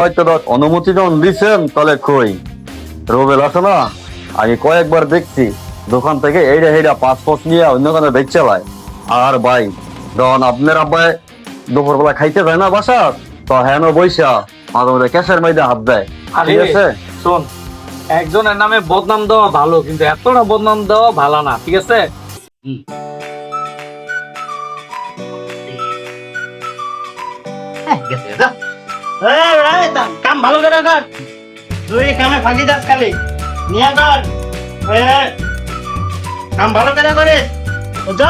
হয়তো অনুমতি যখন দিচ্ছেন তাহলে কই? রোবেল আছে না। আমি কয়েকবার দেখছি দোকান থেকে এইটা এইটা পাসপোর্ট নিয়ে অন্য কোনো বেচ চালায় আর ভাই যখন আপনার আব্বাই দুপুরবেলা খাইতে যায় না বাসা তো হেন বৈশা মাঝে মাঝে ক্যাশের মধ্যে হাত দেয়। ঠিক আছে? শোন একজনের নামে বদনাম দেওয়া ভালো কিন্তু এতটা বদনাম দেওয়া ভালো না ঠিক আছে? কাম ভালো করে কর। তুই কামে ফাঁকি যাস খালি। নিয়ে কর। কাম ভালো করে করিস। বুঝছ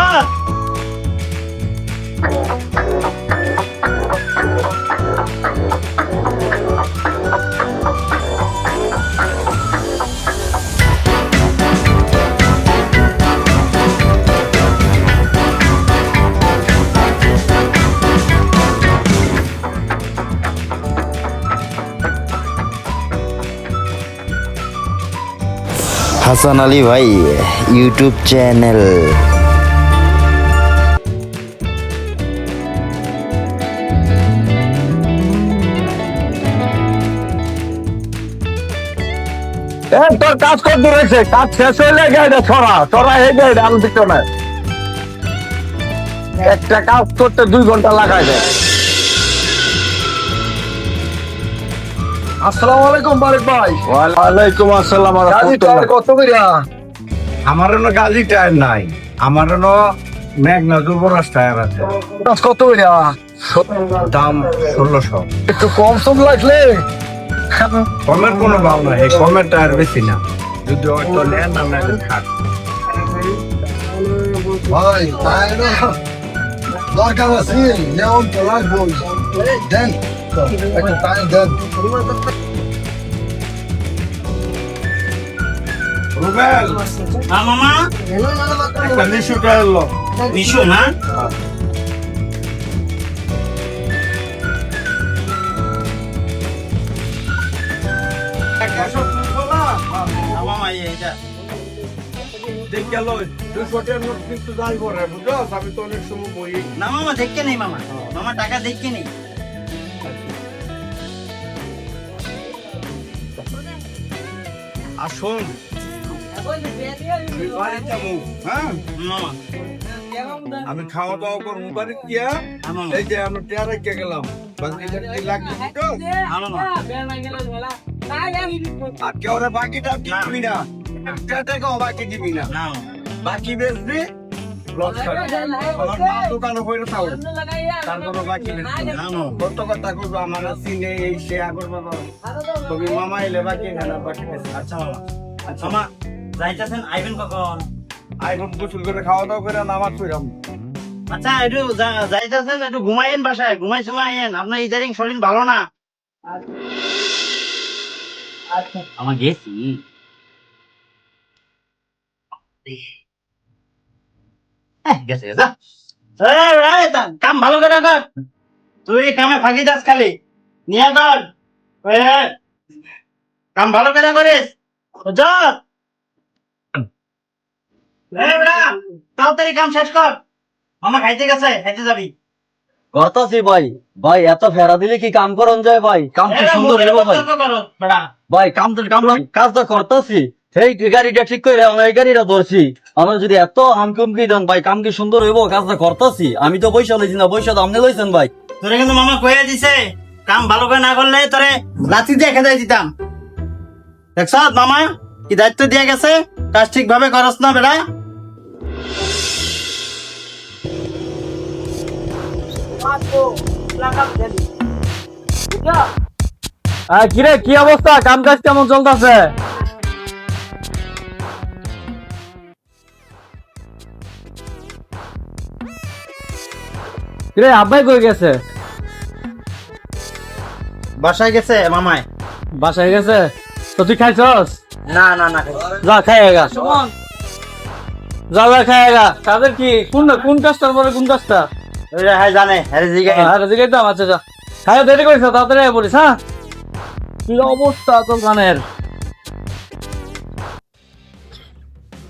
হাসান আলী ভাই ইউটিউব চ্যানেল তোর কাজ করতে রয়েছে কাজ শেষ হইলে গাড়িটা ছড়া। ছড়া এই গাড়িটা আমি পিছনে একটা কাজ করতে দুই ঘণ্টা লাগাই দেয় আসসালামু আলাইকুম বারিক ভাই। ওয়ালাইকুম আসসালাম টায়ার কত কইরা? আমার হলো গাড়ি টায়ার নাই আমার হলো মেঘনা দুর্বরাস টায়ার আছে। কত কইরা? দাম ষোলোশো। একটু কম সম লাগলে। কমের কোনো ভাব নাই এই কমের টায়ার বেশি না। যদি হয়তো নেন না থাক ভাই তাই না দরকার আছে যেমন তো লাগবই। দেন। একটু টাইম দেন। রুবেল। হ্যাঁ মামা। একটা নিশু টায়ার লো বিশু না? হ্যাঁ, মামা এইটা। দেখে লো দুশো টায়ার নোট কিন্তু যাইব রে বুঝছ? আমি তো অনেক সময় বই না মামা দেখকে নেই মামা। মামা টাকা দেখকে নেই। আর শোন আমি খাওয়া দাওয়া করব। বাড়ি হ্যাঁ, এই যে আমি টেয়ারে কে গেলাম আর কেউ বাকিটা দিবি না। বাকি দিবি না। বাকি বেচবি? লস খাবি। আমার মা দোকানে বইরে থাকো তার কোনো বাকি নেই। না মামা কত কথা করব আমার সিনে এই সে আগর বাবা। তুমি মামা এলে বাকি না বাকি আচ্ছা মামা। মামা যাইতেছেন আইবেন কখন? আইফোন গোসল করে খাওয়া দাওয়া করে নামাজ পড়লাম আচ্ছা একটু যাইতেছেন একটু ঘুমাইয়েন বাসায়। ঘুমাই ঘুমাইয়েন আপনার ইদারিং শরীর ভালো না? আমার গেছি। গেছে এই, কাম ভালো করে কর। তুই কামে ফাঁকি যাস খালি। নিয়ে কর। কাম ভালো করে করিস। বুঝছ? এই, বেটা, তাড়াতাড়ি কাম শেষ কর। মামা খাইতে গেছে খাইতে যাবি। করতাছি ভাই? ভাই এত ফেরা দিলে কি কাম করন যায় ভাই? কাম এই, সুন্দর ভাই? কাম তো কাম কাজ তো করতাছি। সেই গাড়িটা ঠিক করে আমরা এই গাড়িটা ধরছি। আমরা যদি এত আমকুমকি দেন ভাই কাম কি সুন্দর হইব? কাজটা করতাছি। আমি তো পয়সা লইছি না পয়সা তো আপনি লইছেন ভাই। তোরে কিন্তু মামা কয়ে দিছে কাম ভালো করে না করলে তোরে দিয়ে দিতাম। দেখছ মামা কি দায়িত্ব দিয়ে গেছে? কাজ ঠিক ভাবে করস না কিরে কি অবস্থা? কাম কাজ কেমন চলতেছে? কিরে আব্বাই কই গেছে? বাসায় গেছে মামায় বাসায় গেছে? তো তুই খাইছস? না না না যা খাই গা যা যা খাই গা তাদের কি কোন কোন কাজটার পরে কোন কাজটা? হ্যাঁ জানে আরে জিগাই আরে দিকে দাম আচ্ছা যা। খাই দেরি করিস তাড়াতাড়ি আয় পড়িস হ্যাঁ? কি অবস্থা তোর গানের?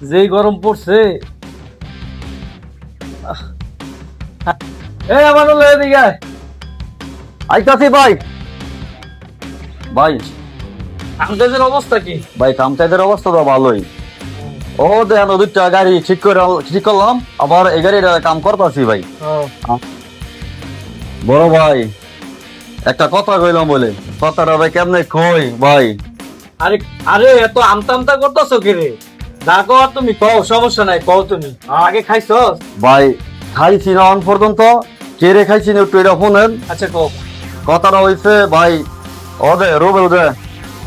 যেই গরম পড়ছে আহ। এই আমার এদিকে আয়। আইতাছি ভাই। ভাই আমাদের অবস্থা কি? ভাই কামচাইদের অবস্থা তো ভালোই। ও দেখেন দুইটা গাড়ি ঠিক করে ঠিক করলাম। আবার এই গাড়ির কাম করতেছি ভাই। বড় ভাই একটা কথা কইলাম বলে। কথাটা ভাই কেমনে কই ভাই? আরে আরে এত আমতা আমতা করতেছো কি রে? আর তুমি কও সমস্যা নাই কও তুমি। আগে খাইছো ভাই খাইছি না অন পর্যন্ত। কে রে খাইছি না এটা ফোনেন আচ্ছা কও। কথাটা হইছে ভাই ও দে রুবেল দে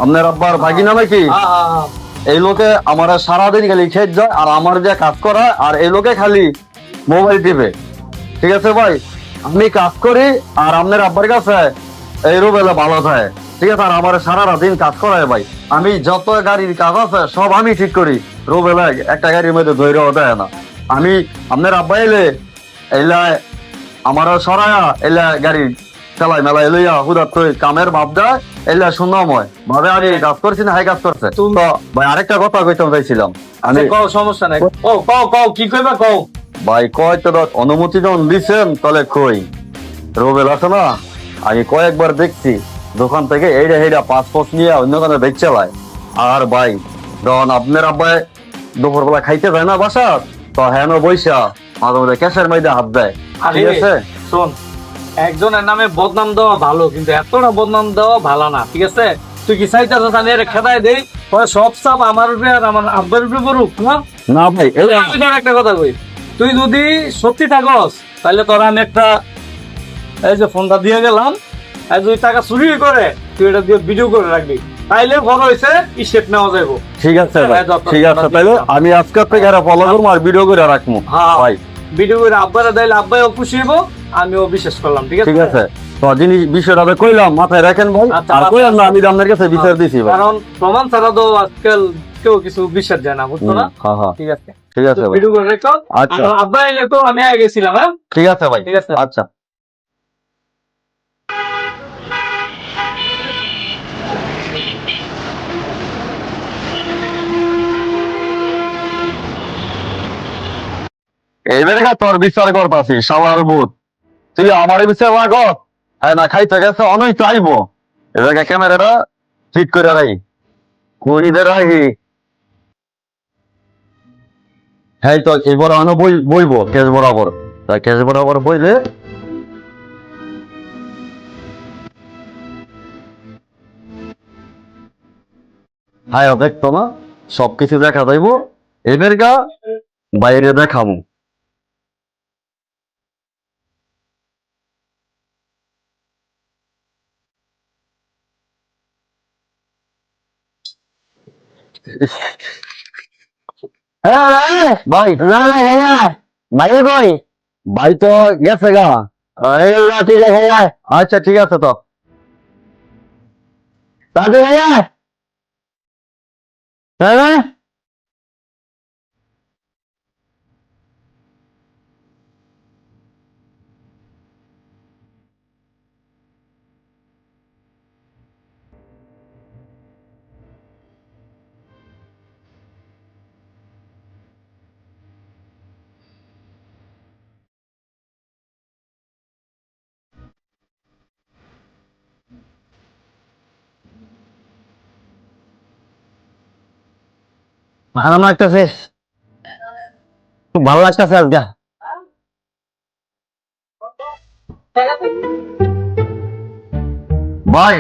আপনার আব্বার ভাগিনা নাকি? হ্যাঁ হ্যাঁ হ্যাঁ। এই লোকে আমার সারাদিন খালি খেত যায় আর আমার যে কাজ করা আর এই লোকে খালি মোবাইল টিপে। ঠিক আছে ভাই? আমি কাজ করি আর আপনার আব্বার কাছে এই রুবেলে ভালো থাকে ঠিক আছে আর আমার সারা দিন কাজ করায় ভাই। আমি যত গাড়ির কাজ আছে সব আমি ঠিক করি। রুবেলে একটা গাড়ির মধ্যে ধৈর্য দেয় না। আমি আপনার আব্বা এলে এলা আমার সরায়া এলা গাড়ি চালাই মেলায় লইয়া হুদার তো কামের ভাব দেয় এলা সুন্দরময় ভাবে আমি কাজ করছি না হাই কাজ করছে। তো ভাই আরেকটা কথা কইতে চাইছিলাম। আমি আচ্ছা, কও সমস্যা নাই। কও কও কও কি কইবা কও? ভাই কয় তো অনুমতি যখন দিচ্ছেন তাহলে কই? রোবেল আছে না? আমি কয়েকবার দেখছি দোকান থেকে এইটা এইটা পাসপোর্ট নিয়ে অন্য কোনো বেচ চালায়। আর ভাই যখন আপনার আব্বাই দুপুরবেলা খাইতে যায় না বাসা তো হেন বৈশা মাঝে মাঝে ক্যাশের মধ্যে হাত দেয়। ঠিক আছে? শোন একজনের নামে বদনাম দেওয়া ভালো কিন্তু এতটা বদনাম দেওয়া ভালো না ঠিক আছে? তুই কি চাইতেছ আমি এর খেদাই দেই? সব চাপ আমার উপরে আর আমার আব্বার উপরে পড়ুক না না ভাই একটা কথা কই তুই যদি সত্যি থাকস তাহলে তোর আমি একটা এই যে ফোনটা দিয়ে গেলাম আর যদি টাকা চুরি করে তুই এটা দিয়ে ভিডিও করে রাখবি তাইলে বড় হয়েছে স্টেপ নেওয়া যাব ঠিক আছে হ্যাঁ, ঠিক আছে তাইলে আমি আজকে থেকে ফলো করব আর ভিডিও করে রাখব। হ্যাঁ। ভাই ভিডিও করে আব্বারে দিলে আব্বাইও খুশি হইব আমিও বিশ্বাস করলাম ঠিক আছে? ঠিক আছে। তো জিনিস বিষয়টা আমি কইলাম মাথায় রাখেন ভাই। আচ্ছা, আর কইলাম না আমি আপনার কাছে বিচার দিছি ভাই। কারণ প্রমাণ ছাড়া তো আজকাল কেউ কিছু বিশ্বাস না বুঝছ না? হ্যাঁ হ্যাঁ। ঠিক আছে। ঠিক আছে ভাই। ভিডিও করে রেখো আচ্ছা। আব্বা এলে তো আমি আগে গেছিলাম হ্যাঁ? ঠিক আছে ভাই। ঠিক আছে। আচ্ছা। এইবারে কা তোর বিচার করতাছি সবার বুধ তুই আমার বিচার না হ্যাঁ না, খাইতে গেছে অনই চাইব এবার ক্যামেরাটা ঠিক করে রাখি। হ্যাঁ তো এবার অন বই, বইবো, কেস বরাবর। তা কেস বরাবর বইলে হ্যাঁ দেখতো না, সবকিছু দেখা যাইব। এবার গা বাইরে দেখামু। ভাই ভাই কই ভাই তো গেছে গা আচ্ছা ঠিক আছে তো ভাইয়া হ্যাঁ ভালো লাগতেছে। খুব ভালো লাগতেছে আজকে। ভাই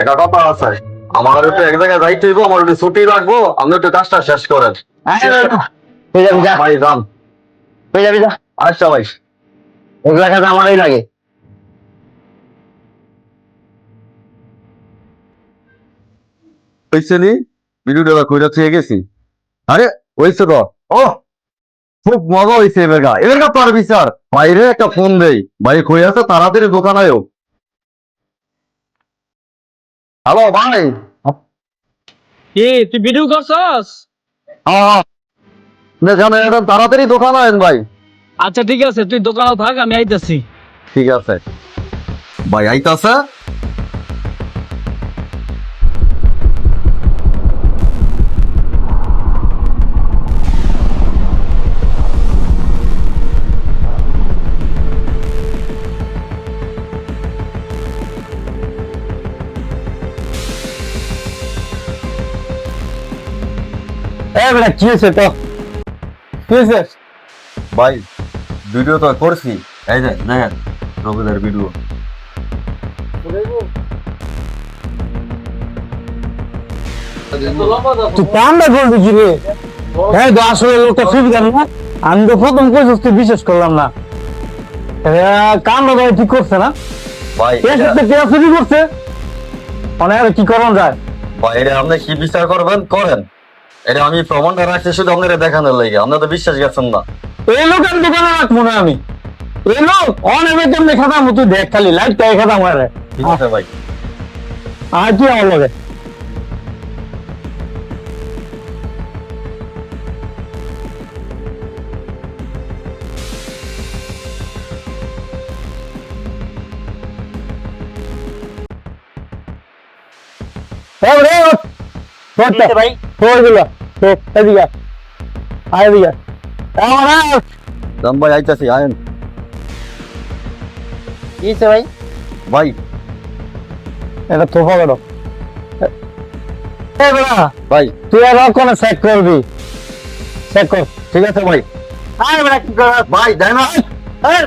একটা কথা আছে। আমার একটু এক জায়গায় যাইতে হইব আমার একটু ছুটি রাখব আপনি একটু কাজটা শেষ করেন। ভাই যান। আচ্ছা ভাই। ওগুলা কাজ আমারই লাগে। হয়েছে নি? ভিডিওটা কইরা থেকে গেছি। আরে হয়েছে তো। ও খুব মজা হয়েছে এবার গা। এবার গা তোর বিচার। বাইরে একটা ফোন দেই। ভাই কই আছে? তাড়াতাড়ি দোকান আয়ো। হ্যালো ভাই। কি তুই ভিডিও করছস? হ্যাঁ জানো এখন তাড়াতাড়ি দোকান আয়েন ভাই। আচ্ছা ঠিক আছে। তুই দোকানে থাক আমি আইতাছি। ঠিক আছে। ভাই আইতাছে? বেটা কি হয়েছে তো কি হয়েছে? ভাই ভিডিও তো করছি। এই যে দেখেন রবিলের ভিডিও তুই কামটা করবি কি রে? হ্যাঁ তো আসলে লোকটা সুবিধা না। আমি তো প্রথম কইছিস তুই বিশ্বাস করলাম না। কামটা ভাই ঠিক করছে না? ভাই করছে? মানে আর কি করণ যায়? ভাই এটা আপনি কি বিচার করবেন? করেন। এটা আমি প্রমাণটা রাখছি শুধু আপনারা দেখানোর লাগে। আপনারা তো বিশ্বাস গেছেন না। এই লোক আমি দোকানে রাখব না আমি। এই লোক অনেক কেমন খাতাম তুই দেখ খালি লাইট তাই খাতাম আরে ঠিক আছে ভাই। আর কি আমার তো। ভাই ওই দিলো। তো, এদিকে আয়। এদিকে। আমার। দাম ভাই আইতাছি আয়েন। কি ভাই? ভাই। এটা তোফা করো বেড়া ভাই। তুই আর কোনো চেক করবি? চেক কর। ঠিক আছে ভাই? আরে বেটা কি কর? ভাই দেয় না। এই,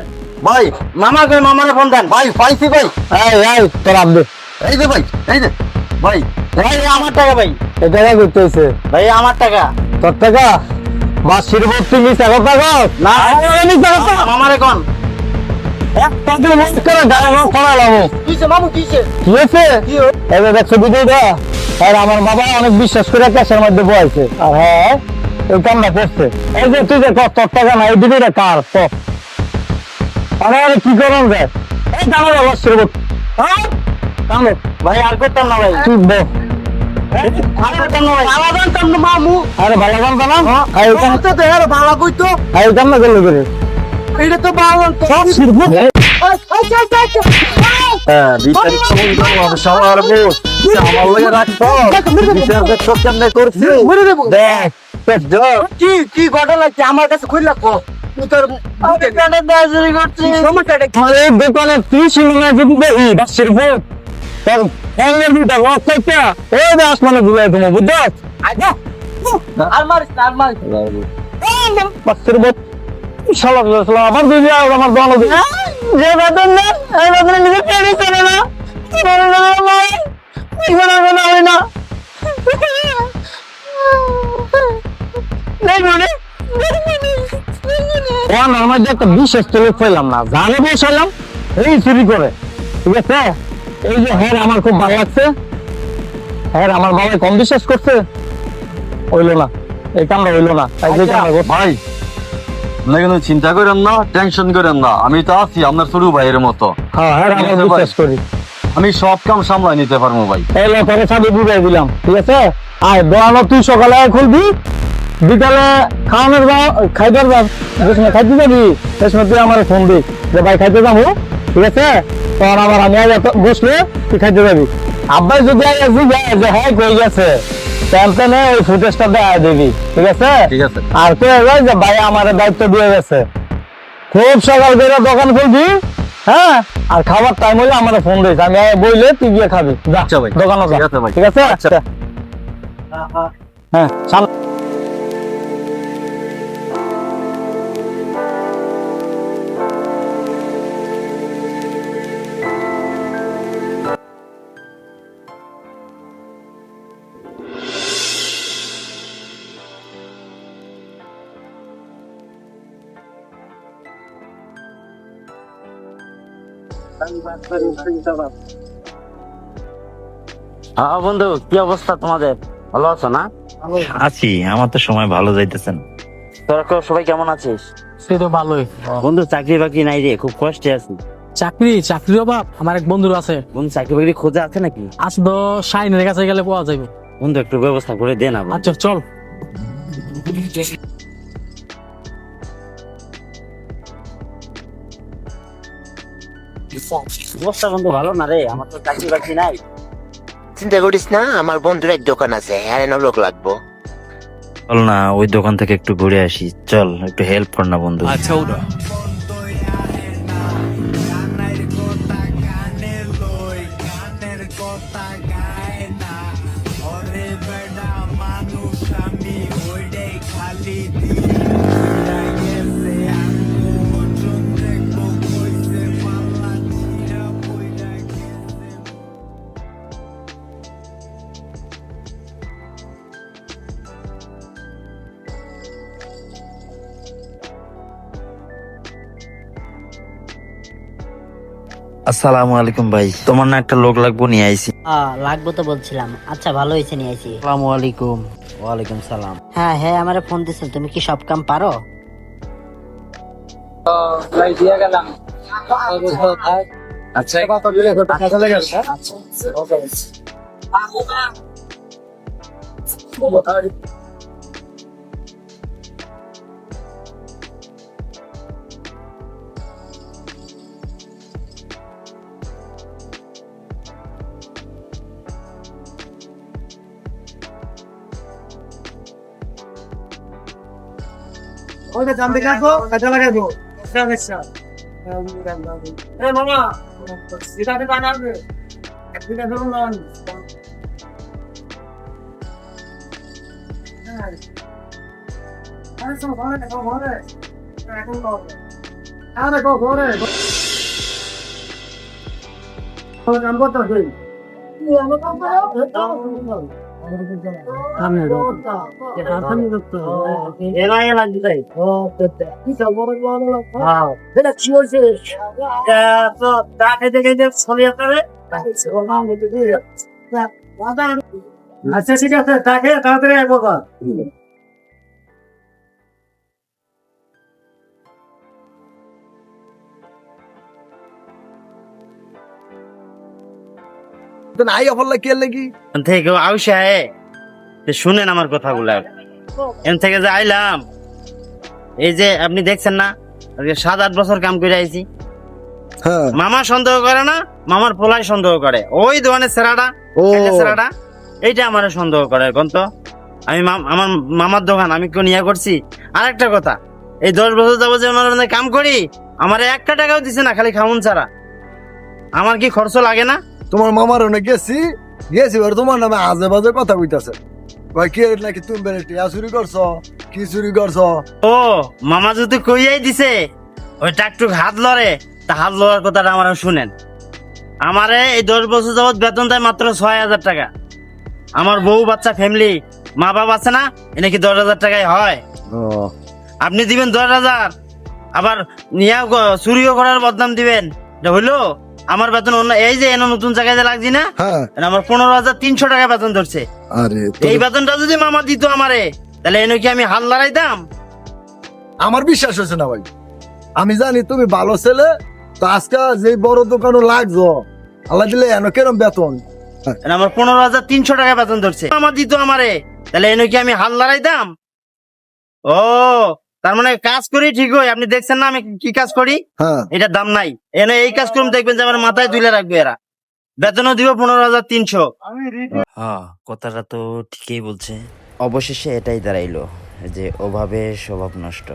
ভাই। মামা কই মামারে ফোন দেন। ভাই পাইছি ভাই। এই এই তোর আব্দে এই যে ভাই এই যে। ভাই ভাই আমার টাকা ভাই। এটা কি করতে হয়েছে ভাই আমার টাকা। তোর টাকা? ভর্তি মিস এখন টাকা না। টাকা মামারে কোন? তাদের করে গায়ে রং করালাম কিছে মামু কিছে কি হয়েছে? এবার দেখছ ভিডিওটা? আর আমার বাবা অনেক বিশ্বাস করে ক্যাশের মধ্যে বয়েছে আর হ্যাঁ এই কামটা করছে। এই যে তুই যে তোর টাকা না এই ভিডিওটা কার? আরে আরে কি করুন যায় এই দাঁড়ো বাবা শিরব হ্যাঁ? ভাই আর করতাম না ভাই। তুই বে আর ভালো কাম না এই কাম তো দেয়ার ভালো কইতো আর এই কাম না করলে করে। এটা তো ভালো তো। সব শিরব হ্যাঁ। সময় সবার আমার কি কি কি কাছে কই লাগবো তুই তোর সমস্যাটা কি? আরে দুটা রক করতে এই যে আসমানে ঘুরে তুমি বুঝছ? আর মারিস আর মারিস। বাসির ভূত শালা শালা আমার দুই আর আমার দোকানে দুই যে বেতন না এই বেতন নিজে পেড়ে চলে না। চলে না ভাই? এখানে কোনো না নেই মনে। ওয়ান আমার যে একটা বিশেষ পেলাম না। জানে বসালাম এই চুরি করে। ঠিক আছে? এই যে হ্যাঁ আমার খুব ভালো লাগছে। হ্যাঁ আমার বাবা কম বিশ্বাস করছে। হইল না। এই কামটা হইল না। তাই যে কামটা করছে। ভাই আপনি কিন্তু চিন্তা করেন না টেনশন করেন না। আমি তো আছি আপনার ছোট ভাইয়ের মতো। হ্যাঁ হ্যাঁ। বিশ্বাস করি। আমি সব কাম সামলাই নিতে পারব ভাই। এই লোকের সাথে বুঝাই দিলাম ঠিক আছে? আয় দোকানো তুই সকালে খুলবি। বিকালে খাওয়ানোর খাইবার বা খাইতে যাবি? সে সময় তুই আমার ফোন দিস যে ভাই খাইতে যাব। ঠিক আছে তখন আমার আমি আগে বসলে তুই খাইতে যাবি। আব্বাই যদি আগে জিজ্ঞাসা যে হ্যাঁ কই গেছে টেনশনে ওই ফুটেজটা দিবি ঠিক আছে? ঠিক আছে। আর কে যায় যে ভাই আমার দায়িত্ব দিয়ে গেছে। খুব সকাল করে দোকান খুলবি হ্যাঁ? আর খাবার টাইম হলে আমার ফোন দিস আমি বইলে তুই গিয়ে খাবি। আচ্ছা ভাই। দোকানে ঠিক আছে ভাই। ঠিক আছে? আচ্ছা। হ্যাঁ সামনে। হ্যাঁ বন্ধু কি অবস্থা তোমাদের? ভালো আছো না? আছি আমার তো সময় ভালো যাইতেছেন তোরা সবাই কেমন আছিস? সে তো ভালোই। বন্ধু চাকরি বাকরি নাই রে খুব কষ্টে আছি। চাকরি চাকরির অভাব আমার এক বন্ধুর আছে। বন্ধু চাকরি বাকরি খোঁজা আছে নাকি? আজ তো শাইনের কাছে গেলে পাওয়া যাবে বন্ধু একটু ব্যবস্থা করে দে না। আচ্ছা চল। অবস্থা বন্ধু ভালো না রে? আমার তো চাকরি বাকরি নাই। চিন্তা করিস না আমার বন্ধুর এক দোকান আছে হ্যাঁ লোক লাগবো। চল না ওই দোকান থেকে একটু ঘুরে আসি। চল একটু হেল্প কর না বন্ধু। কথা আসসালামু আলাইকুম ভাই। তোমার না একটা লোক লাগবো নিয়ে আইছি। লাগবো তো বলছিলাম। আচ্ছা ভালো হয়েছে নিয়ে আইছি। আসসালামু আলাইকুম। ওয়ালাইকুম সালাম। হ্যাঁ হ্যাঁ আমারে ফোন দিছিল তুমি কি সব কাম পারো? আচ্ছা আমাকে দাম দেখে আসব কাজে লাগে দেবো। মামা এটা বানাবে এটা ঠিক আছে তাকে তাড়াতাড়ি একবার নাই লাগে লাগি? থেকে আউসে তো শুনেন আমার কথাগুলো। এন থেকে যে আইলাম এই যে আপনি দেখছেন না সাত আট বছর কাম করে আইছি। হ্যাঁ। মামা সন্দেহ করে না মামার পোলাই সন্দেহ করে। ওই দোকানের সেরাটা সেরাটা এইটা আমার সন্দেহ করে কোন তো। আমি আমার মামার দোকান আমি কেউ নিয়ে করছি। আর একটা কথা এই দশ বছর যাব যে ওনার কাম করি আমার একটা টাকাও দিছে না খালি খাউন ছাড়া। আমার কি খরচ লাগে না? তোমার মামার ওনে গেছি গেছি এবার তোমার নামে আজে বাজে কথা কইতাছে। কয় কি নাকি তুমি বেড়ে টিয়া চুরি করছ? কি চুরি করছ? ও মামা যদি কইয়াই দিছে ওই টাকটুক হাত লড়ে তা হাত লড়ার কথাটা আমার শুনেন। আমারে এই দশ বছর যাবৎ বেতন দেয় মাত্র ছয় হাজার টাকা। আমার বউ বাচ্চা ফ্যামিলি মা বাবা আছে না এ নাকি দশ হাজার টাকায় হয়। আপনি দিবেন দশ হাজার আবার নিয়া চুরিও করার বদনাম দিবেন। এটা হইল? আমার বেতন অন্য এই যে এনে নতুন জায়গায় লাগছি না হ্যাঁ। আমার পনেরো হাজার তিনশো টাকা বেতন ধরছে। আরে এই বেতনটা যদি মামা দিত আমারে তাহলে এনে কি আমি হাল লড়াইতাম আমার বিশ্বাস হয়েছে না ভাই। আমি জানি তুমি ভালো ছেলে তো আজকে যে বড় দোকানও লাগছো আল্লাহ দিলে এন কেরম বেতন? আমার পনেরো হাজার তিনশো টাকা বেতন ধরছে। আমার দিত আমারে তাহলে এনে কি আমি হাল লড়াইতাম ও তার মানে কাজ করি ঠিক হয় আপনি দেখছেন না আমি কি কাজ করি? এটা এটার দাম নাই। এনে এই কাজ করুন দেখবেন যে আমার মাথায় তুলে রাখবে এরা। বেতনও দিব পনেরো হাজার তিনশো। হ্যাঁ কথাটা তো ঠিকই বলছে। অবশেষে এটাই দাঁড়াইলো যে ওভাবে স্বভাব নষ্ট।